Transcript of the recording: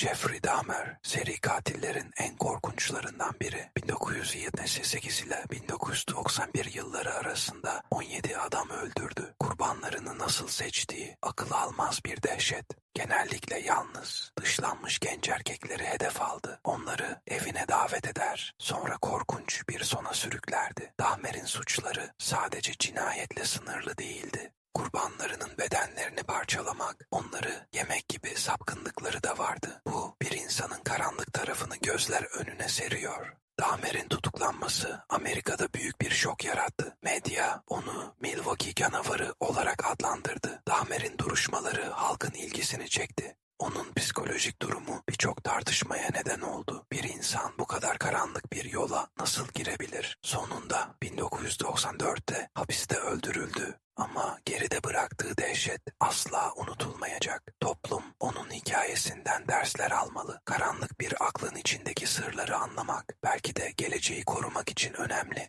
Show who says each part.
Speaker 1: Jeffrey Dahmer, seri katillerin en korkunçlarından biri. 1978 ile 1991 yılları arasında 17 adam öldürdü. Kurbanlarını nasıl seçtiği akıl almaz bir dehşet. Genellikle yalnız, dışlanmış genç erkekleri hedef aldı. Onları evine davet eder. Sonra korkunç bir sona sürüklerdi. Dahmer'in suçları sadece cinayetle sınırlı değildi. Kurbanlarının bedenlerini parçalamak, onları yemek gibi sapkınlıkları da vardı. İnsanın karanlık tarafını gözler önüne seriyor. Dahmer'in tutuklanması Amerika'da büyük bir şok yarattı. Medya onu Milwaukee canavarı olarak adlandırdı. Dahmer'in duruşmaları halkın ilgisini çekti. Onun psikolojik durumu birçok tartışmaya neden oldu. Bir insan bu kadar karanlık bir yola nasıl girebilir? Sonunda 1994'te hapiste öldürüldü. Ama geride bıraktığı dehşet asla unutulmayacak. Toplum hikayesinden dersler almalı. Karanlık bir aklın içindeki sırları anlamak belki de geleceği korumak için önemli.